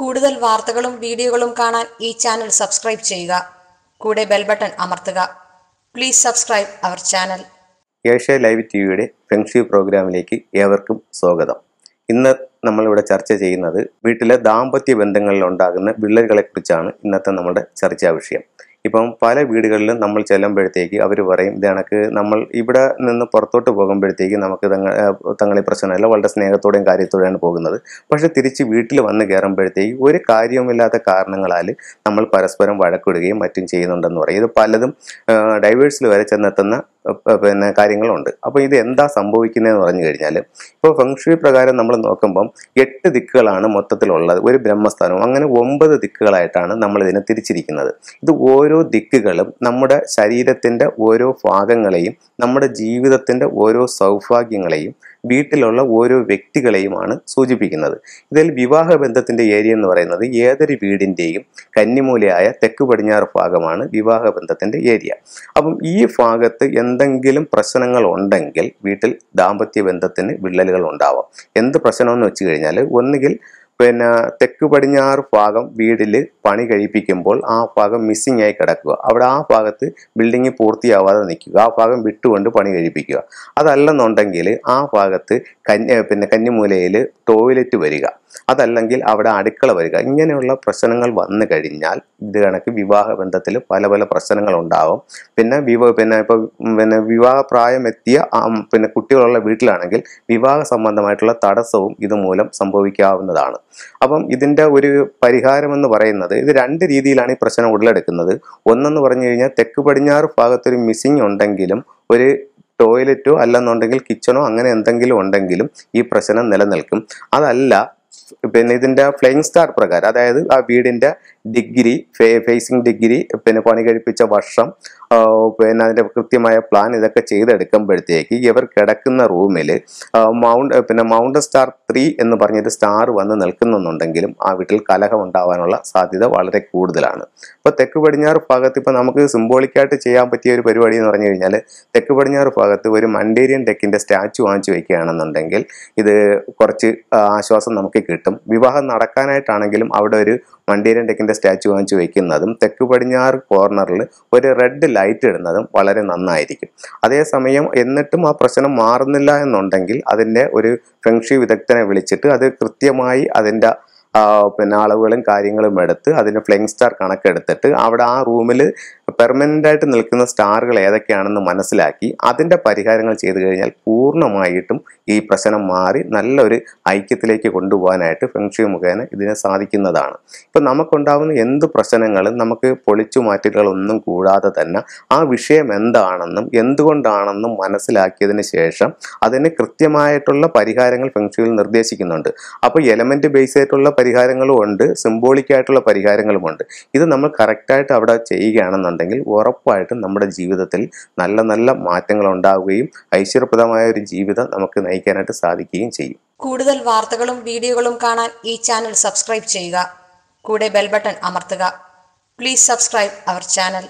കൂടുതൽ വാർത്തകളും വീഡിയോകളും കാണാൻ ഈ ചാനൽ സബ്സ്ക്രൈബ് ചെയ്യുക. കൂടെ ബെൽ ബട്ടൺ അമർത്തുക. Please subscribe our channel. Asia live T വിയുടെ ഫ്രണ്ട്ഷിപ്പ് പ്രോഗ്രാമിലേക്ക് ഏവർക്കും സ്വാഗതം. ഇന്ന് നമ്മളിവിടെ ചർച്ച ചെയ്യുന്നത് വീട്ടിലെ ദാമ്പത്യ ബന്ധങ്ങളിൽ ഉണ്ടാകുന്ന വിള്ളലുകളെ കുറിച്ചാണ് ഇന്നത്തെ നമ്മുടെ ചർച്ചാ വിഷയം. ഇപ്പം പല വീടുകളിലും നമ്മൾ ചെല്ലുമ്പോഴത്തേക്ക് അവർ പറയും ഇത് കണക്ക് നമ്മൾ ഇവിടെ നിന്ന് പുറത്തോട്ട് പോകുമ്പോഴത്തേക്ക് നമുക്ക് തങ്ങൾ തങ്ങളെ പ്രശ്നമല്ല വളരെ സ്നേഹത്തോടെയും കാര്യത്തോടെയാണ് പോകുന്നത്. പക്ഷെ തിരിച്ച് വീട്ടിൽ വന്ന് കയറുമ്പോഴത്തേക്ക് ഒരു കാര്യവുമില്ലാത്ത കാരണങ്ങളാൽ നമ്മൾ പരസ്പരം വഴക്കിടുകയും മറ്റും ചെയ്യുന്നുണ്ടെന്ന് പറയും. ഇത് പലതും ഡൈവേഴ്സിൽ വരെ ചെന്നെത്തുന്ന പിന്നെ കാര്യങ്ങളുണ്ട്. അപ്പോൾ ഇത് എന്താ സംഭവിക്കുന്നതെന്ന് പറഞ്ഞു കഴിഞ്ഞാൽ ഇപ്പോൾ ഫംഗ്ഷി പ്രകാരം നമ്മൾ നോക്കുമ്പം എട്ട് ദിക്കുകളാണ് മൊത്തത്തിലുള്ളത്. ഒരു ബ്രഹ്മസ്ഥാനവും അങ്ങനെ ഒമ്പത് ദിക്കുകളായിട്ടാണ് നമ്മൾ ഇതിനെ തിരിച്ചിരിക്കുന്നത്. ഇത് ഓരോ ദിക്കുകളും നമ്മുടെ ശരീരത്തിന്റെ ഓരോ ഭാഗങ്ങളെയും നമ്മുടെ ജീവിതത്തിന്റെ ഓരോ സൗഭാഗ്യങ്ങളെയും വീട്ടിലുള്ള ഓരോ വ്യക്തികളെയുമാണ് സൂചിപ്പിക്കുന്നത്. ഇതിൽ വിവാഹ ബന്ധത്തിന്റെ ഏരിയ എന്ന് പറയുന്നത് ഏതൊരു വീടിന്റെയും കന്നിമൂലയായ തെക്ക് പടിഞ്ഞാറ് ഭാഗമാണ് വിവാഹ ബന്ധത്തിന്റെ ഏരിയ. അപ്പം ഈ ഭാഗത്ത് എന്തെങ്കിലും പ്രശ്നങ്ങൾ ഉണ്ടെങ്കിൽ വീട്ടിൽ ദാമ്പത്യ ബന്ധത്തിന് വിള്ളലുകൾ ഉണ്ടാവാം. എന്ത് പ്രശ്നമെന്ന് വെച്ച് കഴിഞ്ഞാൽ ഒന്നുകിൽ പിന്നെ തെക്ക് പടിഞ്ഞാറ് ഭാഗം വീടിൽ പണി കഴിപ്പിക്കുമ്പോൾ ആ ഭാഗം മിസ്സിംഗ് ആയി കിടക്കുക. അവിടെ ആ ഭാഗത്ത് ബിൽഡിംഗ് പൂർത്തിയാവാതെ നിൽക്കുക. ആ ഭാഗം വിട്ടുകൊണ്ട് പണി കഴിപ്പിക്കുക. അതല്ലെന്നുണ്ടെങ്കിൽ ആ ഭാഗത്ത് കന്നി പിന്നെ കന്നിമൂലയിൽ ടോയ്ലറ്റ് വരിക. അതല്ലെങ്കിൽ അവിടെ അടുക്കള വരിക. ഇങ്ങനെയുള്ള പ്രശ്നങ്ങൾ വന്നു കഴിഞ്ഞാൽ ഇത് കണക്ക് വിവാഹ ബന്ധത്തിൽ പല പല പ്രശ്നങ്ങൾ ഉണ്ടാവും പിന്നെ വിവാഹ പിന്നെ ഇപ്പോൾ പിന്നെ വിവാഹ പ്രായം എത്തിയ പിന്നെ കുട്ടികളുള്ള വീട്ടിലാണെങ്കിൽ വിവാഹ സംബന്ധമായിട്ടുള്ള തടസ്സവും ഇതുമൂലം സംഭവിക്കാവുന്നതാണ്. അപ്പം ഇതിന്റെ ഒരു പരിഹാരം എന്ന് പറയുന്നത് ഇത് രണ്ട് രീതിയിലാണ് ഈ പ്രശ്നം ഉടലെടുക്കുന്നത്. ഒന്നെന്ന് പറഞ്ഞു കഴിഞ്ഞാൽ തെക്ക് പടിഞ്ഞാറ് ഭാഗത്തൊരു മിസ്സിങ് ഉണ്ടെങ്കിലും ഒരു ടോയ്ലറ്റോ അല്ലെന്നുണ്ടെങ്കിൽ കിച്ചണോ അങ്ങനെ എന്തെങ്കിലും ഉണ്ടെങ്കിലും ഈ പ്രശ്നം നിലനിൽക്കും. അതല്ല പിന്നെ ഇതിന്റെ ഫ്ലൈങ് സ്റ്റാർ പ്രകാരം അതായത് ആ വീടിന്റെ ഡിഗ്രി ഫേസിങ് ഡിഗ്രി പിന്നെ പണി കഴിപ്പിച്ച വർഷം പിന്നെ അതിന്റെ കൃത്യമായ പ്ലാൻ ഇതൊക്കെ ചെയ്തെടുക്കുമ്പോഴത്തേക്ക് ഇവർ കിടക്കുന്ന റൂമിൽ മൗണ്ട് പിന്നെ മൗണ്ട് സ്റ്റാർ ത്രീ എന്ന് പറഞ്ഞൊരു സ്റ്റാർ വന്ന് നിൽക്കുന്നുണ്ടെങ്കിലും ആ വീട്ടിൽ കലഹം ഉണ്ടാവാനുള്ള സാധ്യത വളരെ കൂടുതലാണ്. ഇപ്പോൾ തെക്ക് പടിഞ്ഞാറ് ഭാഗത്ത് ഇപ്പോൾ നമുക്ക് സിംബോളിക്കായിട്ട് ചെയ്യാൻ പറ്റിയ ഒരു പരിപാടി എന്ന് പറഞ്ഞു കഴിഞ്ഞാൽ തെക്ക് പടിഞ്ഞാറ് ഭാഗത്ത് ഒരു മണ്ടേരിയൻ ടെക്കിന്റെ സ്റ്റാച്ചു വാങ്ങിച്ചു വയ്ക്കുകയാണെന്നുണ്ടെങ്കിൽ ഇത് കുറച്ച് ആശ്വാസം നമുക്ക് കിട്ടും. വിവാഹം നടക്കാനായിട്ടാണെങ്കിലും അവിടെ ഒരു മണ്ടേരിയൻ ടെക്കിന്റെ സ്റ്റാച്ചു വാങ്ങിച്ച് വെക്കുന്നതും തെക്ക് പടിഞ്ഞാറ് കോർണറിൽ ഒരു റെഡ് ലൈറ്റ് ഇടുന്നതും വളരെ നന്നായിരിക്കും. അതേസമയം എന്നിട്ടും ആ പ്രശ്നം മാറുന്നില്ല എന്നുണ്ടെങ്കിൽ അതിന്റെ ഒരു ഫെങ്ഷി വിദഗ്ധനെ വിളിച്ചിട്ട് അത് കൃത്യമായി അതിന്റെ പിന്നെ അളവുകളും കാര്യങ്ങളും എടുത്ത് അതിന് ഫ്ലെങ് സ്റ്റാർ കണക്കെടുത്തിട്ട് അവിടെ ആ റൂമിൽ പെർമനന്റ് ആയിട്ട് നിൽക്കുന്ന സ്റ്റാറുകൾ ഏതൊക്കെയാണെന്ന് മനസ്സിലാക്കി അതിന്റെ പരിഹാരങ്ങൾ ചെയ്തു കഴിഞ്ഞാൽ പൂർണമായിട്ടും ഈ പ്രശ്നം മാറി നല്ലൊരു ഐക്യത്തിലേക്ക് കൊണ്ടുപോകാനായിട്ട് ഫെങ്ഷി മുഖേന ഇതിനെ സാധിക്കുന്നതാണ്. ഇപ്പം നമുക്കുണ്ടാകുന്ന എന്ത് പ്രശ്നങ്ങളും നമുക്ക് പൊളിച്ചു മാറ്റലുകളൊന്നും കൂടാതെ തന്നെ ആ വിഷയം എന്താണെന്നും എന്തുകൊണ്ടാണെന്നും മനസ്സിലാക്കിയതിന് ശേഷം അതിന് കൃത്യമായിട്ടുള്ള പരിഹാരങ്ങൾ ഫെങ്ഷുവിൽ നിർദ്ദേശിക്കുന്നുണ്ട്. അപ്പോൾ എലമെന്റ് ബേസ് ആയിട്ടുള്ള പരിഹാരങ്ങളും ഉണ്ട് സിംബോളിക്കായിട്ടുള്ള പരിഹാരങ്ങളുമുണ്ട് ഇത് നമ്മൾ കറക്റ്റായിട്ട് അവിടെ ചെയ്യുകയാണെന്നുണ്ടെങ്കിൽ ഉറപ്പായിട്ടും നമ്മുടെ ജീവിതത്തിൽ നല്ല നല്ല മാറ്റങ്ങൾ ഉണ്ടാവുകയും ഐശ്വര്യപ്രദമായ ഒരു ജീവിതം നമുക്ക് നയിക്കാനായിട്ട് സാധിക്കുകയും ചെയ്യും. കൂടുതൽ വാർത്തകളും വീഡിയോകളും കാണാൻ ഈ ചാനൽ സബ്സ്ക്രൈബ് ചെയ്യുക. കൂടെ ബെൽബട്ടൺ അമർത്തുക. Please subscribe our channel